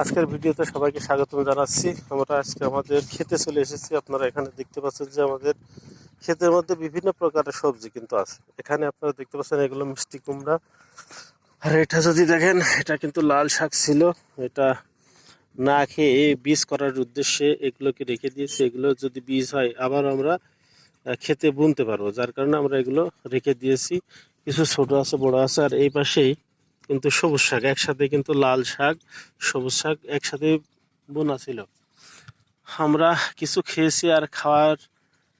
আজকের ভিডিওতে সবাইকে স্বাগতম জানাচ্ছি। আমরা আজকে আমাদের খেতে চলে এসেছি। আপনারা এখানে দেখতে পাচ্ছেন যে আমাদের ক্ষেতের মধ্যে বিভিন্ন প্রকারের সবজি কিন্তু আছে। এখানে আপনারা দেখতে পাচ্ছেন এগুলো মিষ্টি কুমড়া। আর এটা যদি দেখেন, এটা কিন্তু লাল শাক ছিল। এটা না খেয়ে বীজ করার উদ্দেশ্যে এগুলোকে রেখে দিয়েছি। এগুলো যদি বীজ হয়, আবার আমরা খেতে বুনতে পারব। যার কারণে আমরা এগুলো রেখে দিয়েছি। কিছু ছোট আছে, বড় আছে। আর এই পাশেই কিন্তু সবুজ শাক, একসাথে কিন্তু লাল শাক, সবুজ শাক একসাথে বোনা ছিল। আমরা কিছু খেয়েছি আর খাওয়ার,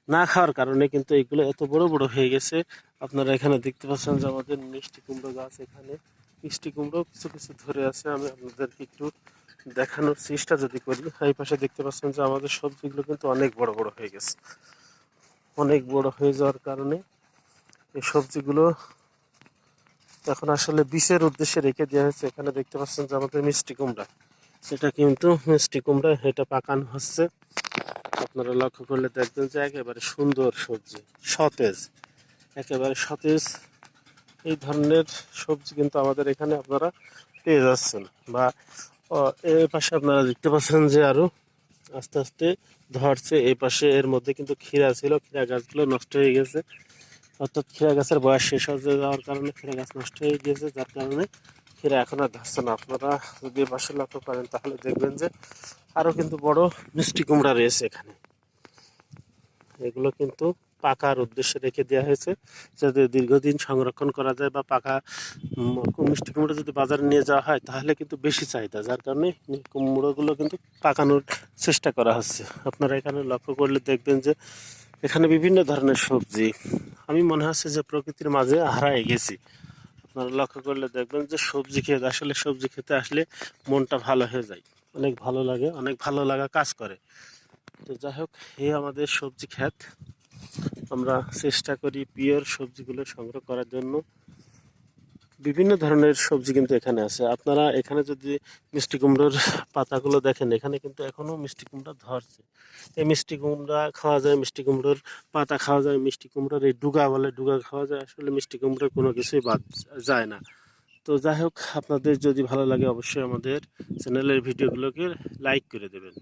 না খাওয়ার কারণে কিন্তু এগুলো এত বড় বড় হয়ে গেছে। আপনারা এখানে দেখতে পাচ্ছেন যে আমাদের মিষ্টি কুমড়ো গাছ এখানে। মিষ্টি কুমড়ো কিছু কিছু ধরে আছে, আমি আপনাদেরকে একটু দেখানোর চেষ্টা যদি করি। এই পাশে দেখতে পাচ্ছেন যে আমাদের সবজিগুলো কিন্তু অনেক বড় বড় হয়ে গেছে। অনেক বড় হয়ে যাওয়ার কারণে এই সবজিগুলো এখন আসলে বিষের উদ্দেশ্যে রেখে দেওয়া হয়েছে। এখানে দেখতে পাচ্ছেন যে আমাদের মিষ্টি কুমড়া। সেটা কিন্তু মিষ্টি কুমড়া, এটা পাকানো হচ্ছে। আপনারা লক্ষ্য করলে দেখবেন যে একেবারে সুন্দর সবজি, সতেজ, একেবারে সতেজ। এই ধরনের সবজি কিন্তু আমাদের এখানে আপনারা পেয়ে যাচ্ছেন। বা এই পাশে আপনারা দেখতে পাচ্ছেন যে আরও আস্তে আস্তে ধরছে। এই পাশে এর মধ্যে কিন্তু ক্ষীরা ছিল, ক্ষীরা গাছগুলো নষ্ট হয়ে গেছে। অর্থাৎ ক্ষীরা গাছের বয়স শেষ হয়ে যাওয়ার কারণে ক্ষীরা গাছ নষ্ট হয়ে গিয়েছে, যার কারণে ক্ষীরা এখন আর ধরছে না। আপনারা যদি বাসে লক্ষ্য করেন, তাহলে দেখবেন যে আরও কিন্তু বড় মিষ্টি কুমড়া রয়েছে এখানে। এগুলো কিন্তু পাকার উদ্দেশ্যে রেখে দেওয়া হয়েছে, যাতে দীর্ঘদিন সংরক্ষণ করা যায় বা পাকা মিষ্টি কুমড়ো যদি বাজারে নিয়ে যাওয়া হয়, তাহলে কিন্তু বেশি চাহিদা, যার কারণে কুমড়োগুলো কিন্তু পাকানোর চেষ্টা করা হচ্ছে। আপনারা এখানে লক্ষ্য করলে দেখবেন যে এখানে বিভিন্ন ধরনের সবজি। আমি মনে হচ্ছে যে প্রকৃতির মাঝে হারাই গেছি। আপনারা লক্ষ্য করলে দেখবেন যে সবজি খেতে, আসলে সবজি খেতে আসলে মনটা ভালো হয়ে যায়। অনেক ভালো লাগে, অনেক ভালো লাগা কাজ করে। তো যাই হোক, এ আমাদের সবজি ক্ষেত। আমরা চেষ্টা করি পিওর সবজিগুলো সংগ্রহ করার জন্য। বিভিন্ন ধরনের সবজি কিন্তু এখানে আছে। আপনারা এখানে যদি মিষ্টি কুমড়োর পাতাগুলো দেখেন, এখানে কিন্তু এখনও মিষ্টি কুমড়া ধরছে। এই মিষ্টি কুমড়া খাওয়া যায়, মিষ্টি কুমড়োর পাতা খাওয়া যায়, মিষ্টি কুমড়োর এই ডুগা বলে, ডুগা খাওয়া যায়, আসলে মিষ্টি কুমড়োর কোনো কিছুই বাদ যায় না। তো যাই হোক, আপনাদের যদি ভালো লাগে অবশ্যই আমাদের চ্যানেলের ভিডিওগুলোকে লাইক করে দেবেন।